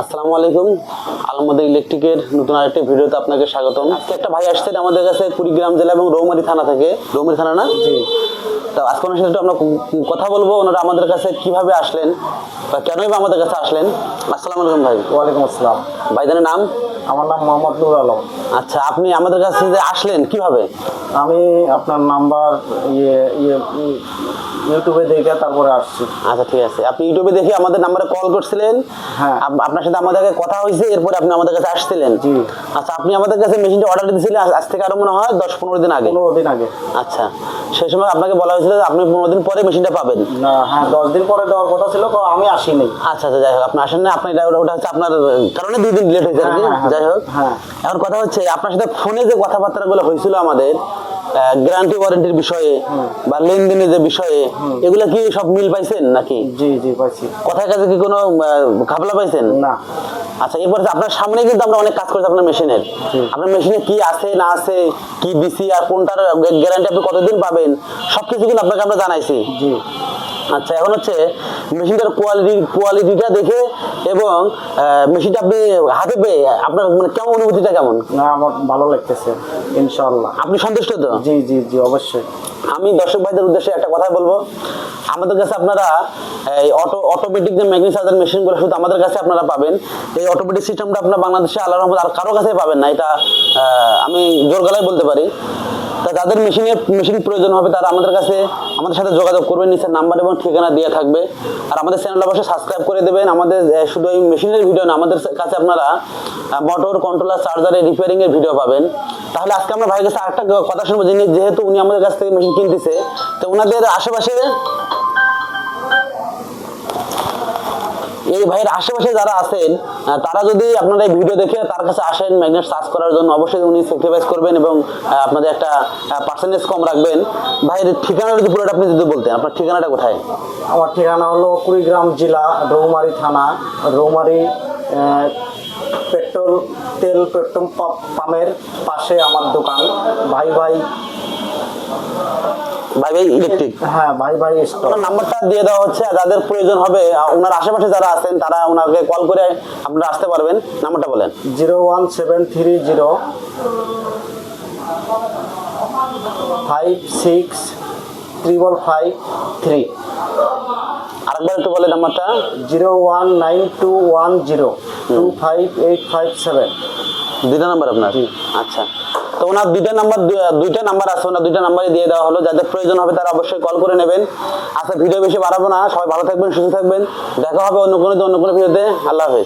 আসসালামু আলাইকুম। আলমদ ইলেকট্রিকের নতুন আরেকটি ভিডিওতে আপনাকে স্বাগতম। আজকে একটা ভাই আসছেন আমাদের কাছে কুড়িগ্রাম জেলা এবং রৌমারি থানা থেকে। রৌমারি থানা না? তো আজকে ওনার সাথে একটু আমরা কথা বলব ওনারা আমাদের কাছে কীভাবে আসলেন বা কেনই বা আমাদের কাছে আসলেন। আসসালামু আলাইকুম ভাই। ওয়ালাইকুম আসসালাম। ভাইজানের নাম? আমার নাম মোহাম্মদ নুর আলম। আচ্ছা আপনি আমাদের কাছে যে আসলেন কীভাবে? আমি আপনার নাম্বার ইয়ে ইয়ে ইউটিউবে দেখে তারপরে আসছি। আচ্ছা ঠিক আছে। আপনি ইউটিউবে দেখে আমাদের নাম্বারে কল করছিলেন। হ্যাঁ। আপনার সাথে আমাদের কথা হয়েছে এরপরে আপনি আমাদের কাছে আসছিলেন। জি। আচ্ছা আপনি আমাদের কাছে মেশিনটা অর্ডার দিয়েছিলেন আজ- থেকে আরও মনে হয় দশ পনেরো দিন আগে। পনেরো দিন আগে। আচ্ছা সেই সময় আপনাকে বলা হয়েছিল যে আপনি পনেরো দিন পরে মেশিনটা পাবেন। না হ্যাঁ দশ দিন পরে দেওয়ার কথা ছিল তো আমি আসিনি। আচ্ছা আচ্ছা যাই হোক আপনি আসেন না আপনি এটা- ওটা হচ্ছে আপনার কারণে দুই দিন লেট হয়েছে আর কি। হ্যাঁ, হ্যাঁ, যাই হোক হ্যাঁ। এখন কথা হচ্ছে আপনার সাথে ফোনে যে কথাবার্তাগুলো হয়েছিল আমাদের গ্যারান্টি ওয়ারেন্টির বিষয়ে বা লেনদেনের যে বিষয়ে এগুলা কি সব মিল পাইছেন নাকি? জি জি পাইছি। কথার কাছে কি কোনো খাবলা পাইছেন? না। আচ্ছা এরপরে আপনার সামনে কিন্তু আমরা অনেক কাজ করছি আপনার মেশিনের। আপনার মেশিনে কি আছে না আছে কি দিছি আর কোনটার গ্যারান্টি আপনি কতদিন পাবেন সব কিছু কিন্তু আপনাকে আমরা জানাইছি। জি। আচ্ছা এখন হচ্ছে মেশিনটার কোয়ালিটি কোয়ালিটিটা দেখে এবং মেশিনটা আপনি হাতে পেয়ে আপনার মানে কেমন অনুভূতিটা কেমন? না আমার ভালো লাগতেছে ইনশাল্লাহ আপনি সন্তুষ্ট তো? জি জি জি অবশ্যই। আমি দর্শক ভাইদের উদ্দেশ্যে একটা কথা বলব। আমাদের কাছে আপনারা এই অটো অটোমেটিক যে ম্যাগনেসাইজার মেশিনগুলো শুধু আমাদের কাছে আপনারা পাবেন এই অটোমেটিক সিস্টেমটা আপনার বাংলাদেশে আল্লাহ রহমদ আর কারও কাছে পাবেন না। এটা আহ, আমি জোর গলায় বলতে পারি। যাদের মেশিনের মেশিন প্রয়োজন হবে, তারা আমাদের কাছে আমাদের সাথে যোগাযোগ করবেন নিচের নাম্বার এবং ঠিকানা দেওয়া থাকবে। আর আমাদের চ্যানেল অবশ্যই সাবস্ক্রাইব করে দেবেন। আমাদের শুধু এই মেশিনের ভিডিও না, আমাদের কাছে আপনারা মোটর কন্ট্রোলার চার্জারের রিপেয়ারিংয়ের ভিডিও পাবেন। তাহলে আজকে আমরা ভাইয়ের কাছে আরেকটা কথা শুনব, যিনি যেহেতু উনি আমাদের কাছ থেকে মেশিন কিনতেছে, তো ওনাদের আশেপাশে এই ভাইয়ের আশেপাশে যারা আছেন তারা যদি আপনারা এই ভিডিও দেখে তার কাছে আসেন ম্যাগনেট সার্চ করার জন্য, অবশ্যই উনি স্যাক্রিফাইস করবেন এবং আপনাদের একটা পার্সেন্টেজ কম রাখবেন। ভাইয়ের ঠিকানাটা যদি পুরোটা আপনি যদি বলতেন, আপনার ঠিকানাটা কোথায়? আমার ঠিকানা হলো কুড়িগ্রাম জেলা, রৌমারি থানা। রৌমারি পেট্রোল তেল পেট্রোল পাম্প- পাম্পের পাশে আমার দোকান। ভাই ভাই ভাই ভাই ইলেকট্রিক হ্যাঁ ভাই ভাই ওনার নাম্বারটা দিয়ে দেওয়া হচ্ছে যাদের প্রয়োজন হবে ওনার আশেপাশে যারা আছেন তারা ওনাকে কল করে আপনারা আসতে পারবেন। নাম্বারটা বলেন। Zero one seven three zero five six triple five three. আরেকবার একটু বলেন নাম্বারটা zero one nine two one zero two five eight five seven. দুইটা নাম্বার আপনার? আচ্ছা। তো ওনার দুইটা নাম্বার দুইটা নাম্বার আছে, ওনার দুইটা নাম্বারই দিয়ে দেওয়া হলো। যাদের প্রয়োজন হবে তারা অবশ্যই কল করে নেবেন। আচ্ছা ভিডিও বেশি বাড়াবো না। সবাই ভালো থাকবেন, সুস্থ থাকবেন। দেখা হবে অন্য কোনো অন্য কোনো ভিডিওতে আল্লাহ হাফেজ।